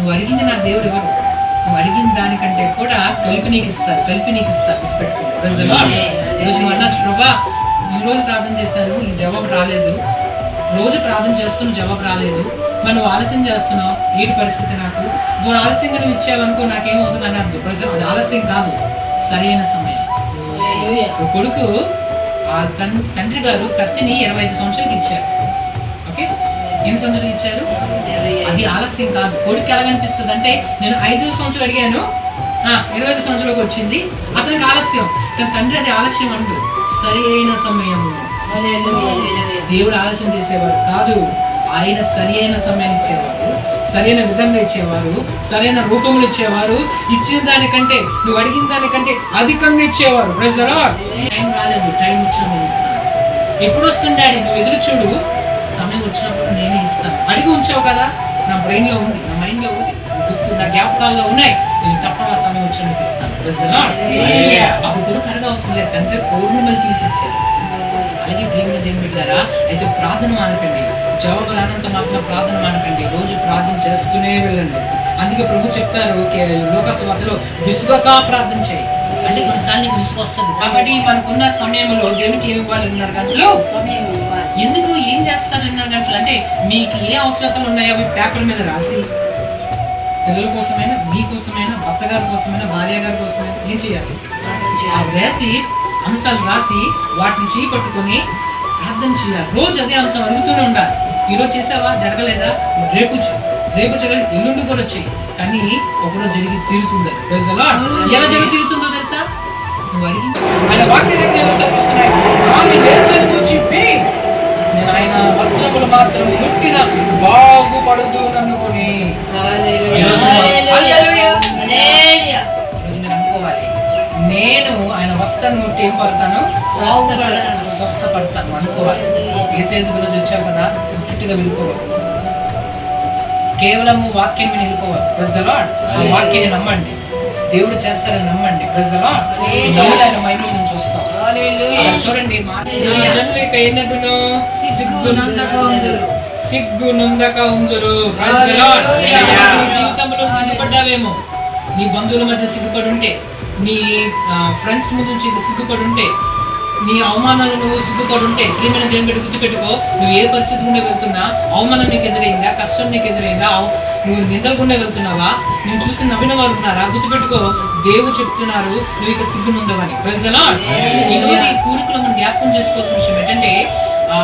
నువ్వు అడిగింది నా దేవుడు ఎవరు? నువ్వు అడిగిన దానికంటే కూడా కలిపి నీకు ఇస్తారు కలిపి నీకు ఇస్తారు. ఈరోజు నువ్వు అన్నచ్చు ప్రభా ఈ రోజు ప్రార్థన చేశాను ఈ జవాబు రాలేదు. రోజు ప్రార్థన చేస్తున్న జవాబు రాలేదు. మరి నువ్వు ఆలస్యం చేస్తున్నావు ఏంటి పరిస్థితి నాకు. నువ్వు ఆలస్యంగా నువ్వు ఇచ్చావనుకో నాకేమవుతుంది అని అర్థం. ప్రజలు అది ఆలస్యం కాదు సరైన సమయం. ఒక కొడుకు ఆ తన్- తండ్రి గారు కత్తిని ఇరవై ఐదు సంవత్సరాలకి ఇచ్చారు. ఓకే ఎన్ని సంవత్సరాలు ఇచ్చారు? అది ఆలస్యం కాదు. కొడుకు ఎలా కనిపిస్తుంది అంటే నేను ఐదు సంవత్సరాలు అడిగాను. ఆ, ఇరవై ఐదు సంవత్సరాలకు వచ్చింది. అతనికి ఆలస్యం. కానీ తండ్రి అది ఆలస్యం అండు సరి అయిన సమయం దేవుడు ఆలస్యం చేసేవారు కాదు. ఆయన సరి అయిన సమయాన్ని ఇచ్చేవారు సరైన విధంగా ఇచ్చేవారు సరైన రూపములు ఇచ్చేవారు. ఇచ్చిన దానికంటే నువ్వు అడిగిన దానికంటే అధికంగా ఇచ్చేవారు. టైం రాలేదు. టైం నేను ఇస్తాను. ఎప్పుడు వస్తుంది డాడీ? నువ్వు ఎదురు చూడు. ఉంచావు కదా? నా బ్రెయిన్లో ఉంది నా మైండ్లో ఉంది. గుర్తు నా జ్ఞాపకాల్లో ఉన్నాయి. నేను తప్పగా సమయం వచ్చినప్పుడు ఇస్తాను. అప్పుడు కొడుకు అడగ అవసరం లేదు తండ్రి పౌర్ణిమలు తీసి ఇచ్చారు అలాగే ప్రేమిన దేవుని బిడ్డారా అయితే ప్రార్థన మానకండి. జవాబు రానంత మాత్రం ప్రార్థన మానకండి. రోజు ప్రార్థన చేస్తూనే వెళ్ళండి. అందుకే ప్రభు చెప్తారు లోకస్వాతలో విసుగక ప్రార్థన చేయి. అంటే కొన్నిసార్లు నీకు విసుగు వస్తుంది. కాబట్టి మనకున్న సమయంలో దేవునికి ఏమి ఇవ్వాలి ఉన్నారు గంటలు? ఎందుకు ఏం చేస్తారు ఎన్నో గంటలు? అంటే మీకు ఏ అవసరతలు ఉన్నాయో అవి పేపర్ మీద రాసి పిల్లల కోసమైనా మీ కోసమైనా భర్త గారి కోసమైనా భార్య గారి కోసమైనా ఏం చేయాలి? ఆ రాసి అంశాలు రాసి వాటిని చేపట్టుకొని ప్రార్థన చేయాలి. రోజు అదే అంశం అడుగుతూనే ఉండాలి. ఈరోజు చేసావా? జరగలేదా? రేపు. రేపు జరగలేదు ఎల్లుండి కూడా చెయ్యి కానీ ఒకరోజు జరిగి తీరుతుంది. Praise the Lord. ఎలా జరిగి తీరుతుందో తెలుసా? నువ్వు అడిగి ఆయన సరిపిస్తున్నాయి. ఆమె నేను ఆయన వస్త్రములు మాత్రం ముట్టిన బాగుపడుతూ నన్నుకొని అనుకోవాలి. నేను ఆయన వస్త్రం ముట్టి ఏం పడతాను? స్వస్థపడతాను. అనుకోవాలి. వేసేందుకు రోజు వచ్చావు కదా. పుట్టిగా వెళ్ళిపోవాలి కేవలము వాక్యం వెళ్ళిపోవాలి. ప్రజలాడ్ ఆ వాక్యాన్ని నమ్మండి. దేవుడు చేస్తారని నమ్మండి. ఆయన చూస్తాం చూడండి యొక్క ఏంటంటును సిగ్గు నుందక ఉందురు. నీ జీవితంలో సిగ్గుపడ్డావేమో? నీ బంధువుల మధ్య సిగ్గుపడి ఉంటే నీ ఫ్రెండ్స్ ముందు సిగ్గుపడి ఉంటే నీ అవమానాలు నువ్వు సిగ్గుపడి ఉంటే ప్రియమైన దేవుని పెట్టి గుర్తుపెట్టుకో. నువ్వు ఏ పరిస్థితి గుండా వెళ్తున్నా అవమానం నీకు ఎదురైందా? కష్టం నీకు ఎదురైందా? నువ్వు నిందల గుండా వెళ్తున్నావా? నేను చూసి నవ్విన వారు ఉన్నారా? గుర్తుపెట్టుకో దేవుడు చెప్తున్నారు నువ్వు ఇక సిగ్గు ముందవని ప్రజలా ఈ రోజు ఈ కూడికలో మనం జ్ఞాపకం చేసుకోవాల్సిన విషయం ఏంటంటే ఆ